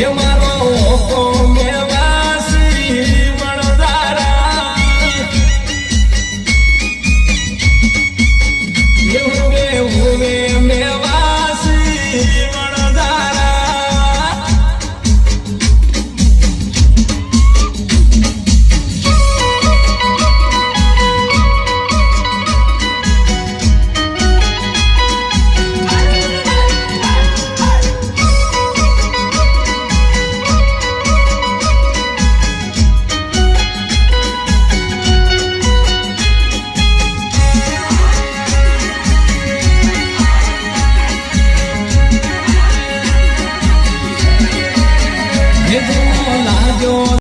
એ